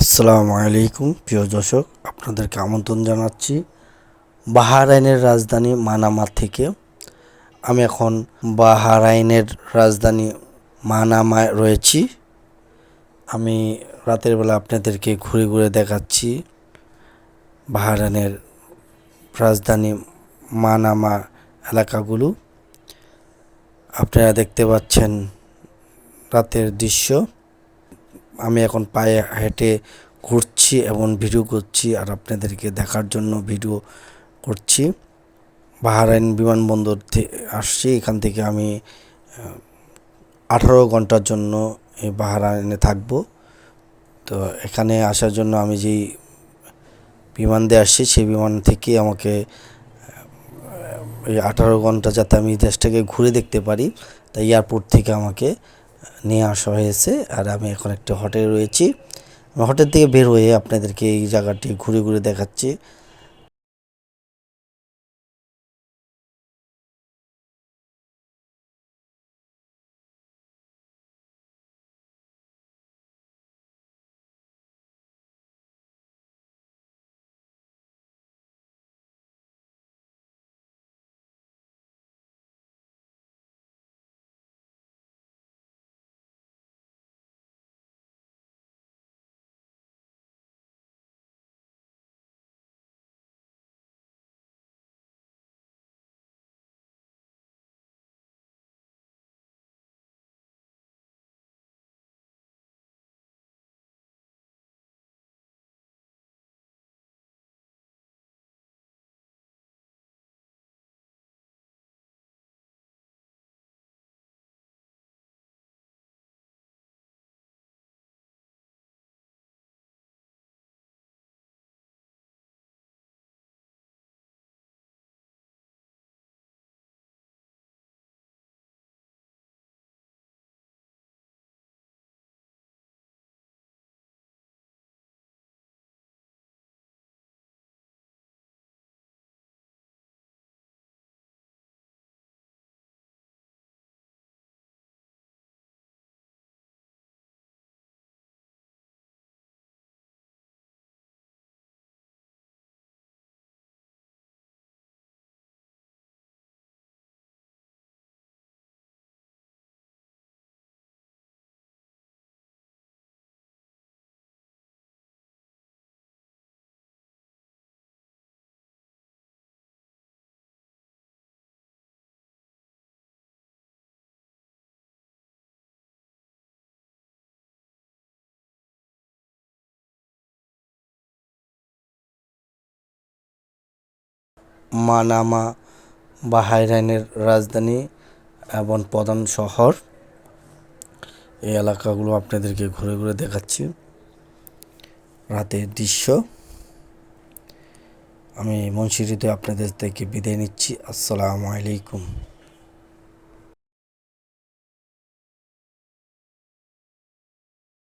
আসসালামু আলাইকুম, প্রিয় দর্শক, আপনাদেরকে আমন্ত্রণ জানাচ্ছি বাহারাইনের রাজধানী মানামা থেকে। আমি এখন বাহারাইনের রাজধানী মানামায় রয়েছি। আমি রাতের বেলা আপনাদেরকে ঘুরে ঘুরে দেখাচ্ছি বাহারাইনের রাজধানী মানামা এলাকাগুলো। আপনারা দেখতে পাচ্ছেন রাতের দৃশ্য। আমি এখন পায়ে হেঁটে ঘুরছি এবং ভিডিও করছি আর আপনাদেরকে দেখার জন্য ভিডিও করছি। বাহারাইন বিমানবন্দর থেকে আসছি, এখান থেকে আমি আঠারো ঘণ্টার জন্য এই বাহারাইনে থাকব। তো এখানে আসার জন্য আমি যেই বিমান দিয়ে আসছি, সেই বিমান থেকে আমাকে এই আঠারো ঘণ্টা যাতে আমি দেশটাকে ঘুরে দেখতে পারি, তাই এয়ারপোর্ট থেকে আমাকে নিয়ে আসা হয়েছে আর আমি এখন একটা হোটেলে রয়েছি। হোটেল থেকে বের হয়ে আপনাদেরকে এই জায়গাটি ঘুরে ঘুরে দেখাচ্ছি। মানামা বাহাইরাইনের রাজধানী এবং প্রধান শহর। এই এলাকাগুলো আপনাদেরকে ঘুরে ঘুরে দেখাচ্ছি। রাতের দৃশ্য। আমি মনসিরিতে আপনাদের থেকে বিদায় নিচ্ছি। আসসালামু আলাইকুম।